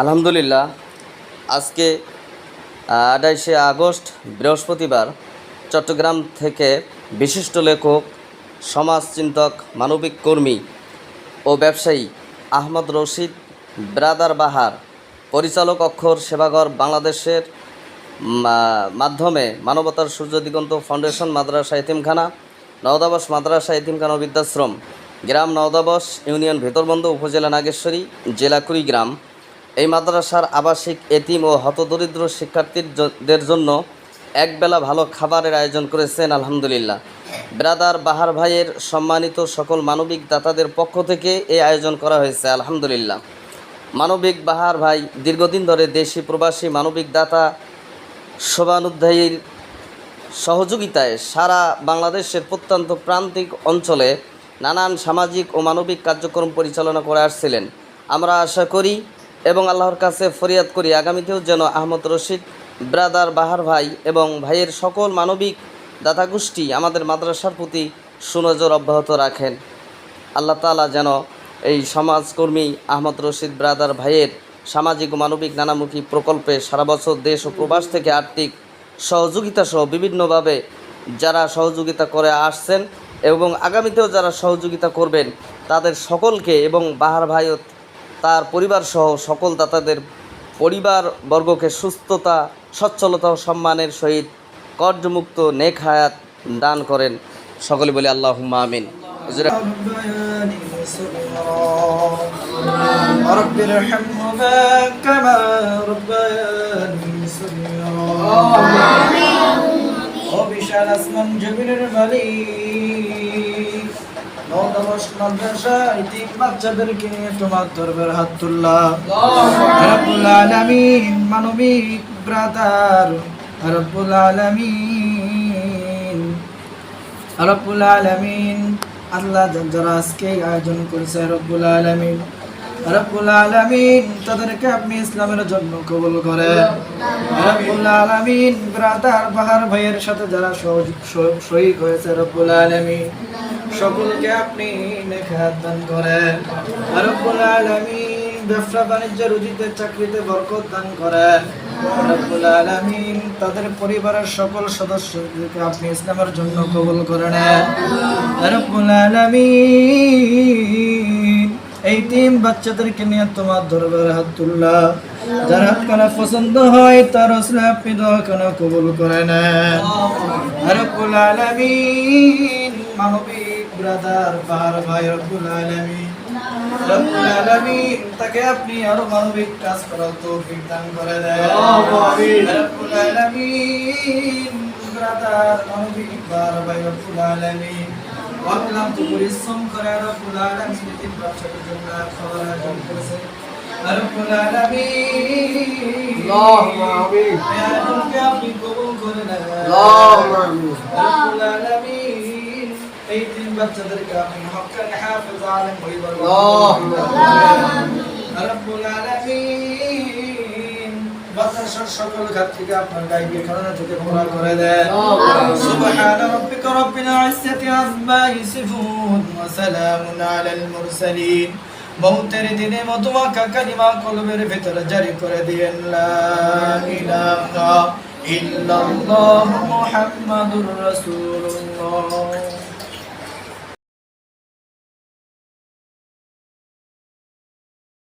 আলহামদুলিল্লাহ, আজকে আঠাইশে আগস্ট, বৃহস্পতিবার, চট্টগ্রাম থেকে বিশিষ্ট লেখক সমাজচিন্তক মানবিক কর্মী ও ব্যবসায়ী আহমদ রশিদ, ব্রাদার বাহার, পরিচালক অক্ষর সেবাগর বাংলাদেশের মাধ্যমে মানবতার সূর্য দিগন্ত ফাউন্ডেশন মাদ্রাসা এতিমখানা নওদাবস মাদ্রাসা এতিমখানা বৃদ্ধাশ্রম, গ্রাম নওদাবস ইউনিয়ন ভেতরবন্দ উপজেলা নাগেশ্বরী জেলা কুড়িগ্রাম এই মাদ্রাসার আবাসিক, এতিম ও হতদরিদ্র শিক্ষার্থীদের জন্য একবেলা ভালো খাবারের আয়োজন করেছেন আলহামদুলিল্লাহ। ব্রাদার বাহার ভাইয়ের সম্মানিত সকল মানবিক দাতাদের পক্ষ থেকে এই আয়োজন করা হয়েছে, আলহামদুলিল্লাহ। মানবিক বাহার ভাই, দীর্ঘদিন ধরে দেশি প্রবাসী মানবিক দাতা শোভানুধ্যায়ীর সহযোগিতায় সারা বাংলাদেশের প্রত্যন্ত প্রান্তিক অঞ্চলে নানান সামাজিক ও মানবিক কার্যক্রম পরিচালনা করে আসছিলেন। আমরা আশা করি এবং আল্লাহর কাছে ফরিয়াদ করি, আগামীতেও যেন আহমদ রশিদ, ব্রাদার বাহার ভাই এবং ভাইয়ের সকল মানবিক দাতা গোষ্ঠী আমাদের মাদ্রাসার প্রতি সুনজর অব্যাহত রাখেন। আল্লাহ তাআলা যেন এই সমাজকর্মী আহমদ রশিদ, ব্রাদার ভাইয়ের সামাজিক ও মানবিক নানামুখী প্রকল্পে সারা বছর দেশ ও প্রবাস থেকে আর্থিক সহযোগিতা সহ বিভিন্নভাবে যারা সহযোগিতা করে আসছেন এবং আগামীতেও যারা সহযোগিতা করবেন, তাদের সকলকে এবং বাহার ভাই ও তার পরিবারসহ সকল দাতাদের পরিবার বর্গকে সুস্থতা সচ্ছলতা ও সম্মানের সহিত কর্যমুক্ত নেক হায়াত দান করেন। সকলে বলে আল্লাহ। আমিন বিশাল আসমান জমিনের মালিক। বাচ্চাদেরকে নিয়ে তোমার মানবিক ব্রাদার যারা আজকে আয়োজন করেছে রব্বুল আলামিন রব্বুল আলামিন তাদেরকে আপনি ইসলামের জন্য কবুল করেন রব্বুল আলামিন, ব্রাদার, বাহার ভাইয়ের সাথে যারা শহীদ হয়েছে রব্বুল আলামিন। সকলকে আপনি নেখাত দান করেন। রব্বুল আলামিন ব্যবসা বাণিজ্য, রুজিতে, চাকরিতে বরকত দান করেন। রব্বুল আলামিন তাদের পরিবারের সকল সদস্যদেরকে আপনি ইসলামের জন্য কবুল করে নেন। রব্বুল আলামিন এই তিন বাচ্চাদেরকে নিয়ে তোমার দরবারে হাত তুললা যার হাত কানা পছন্দ হয়, তার আসলে আপনি দোয়া কবুল করে নেন। রব্বুল আলামিন মানবিক ব্রাদার পাহাড় ভাই রব্বুল আলামিন। রব্বুল আলামিন তাকে আপনি আরও মানবিক কাজ করার তৌফিক দান করে দেন। আমিন রব্বুল আলামিন ব্রাদার মানবিক বার ভাই রব্বুল আলামিন। ভাবলাম তো পরিশ্রম করে রব্বুল আলামিন তিন বছরের জন্য খাবার আয়োজন করেছে রব্বুল আলামিন আল্লাহুম্মা আমিন। আপনি কবুল করে নেন আল্লাহুম্মা আমিন। বাচ্চাদেরকে আপনি হাফেজ আলেম রব্বুল আলামিন। সকল থেকে আপনার থেকে করে দেন। সুবহান রব্বিল ইজ্জাতি আম্মা ওয়া সালামুন আলাল মুরসালিন। দিনে মতুমাকা কালিমা কলবের ভেতরে জারি করে দিয়েন লা মুহাম্মাদুর রাসূলুল্লাহ।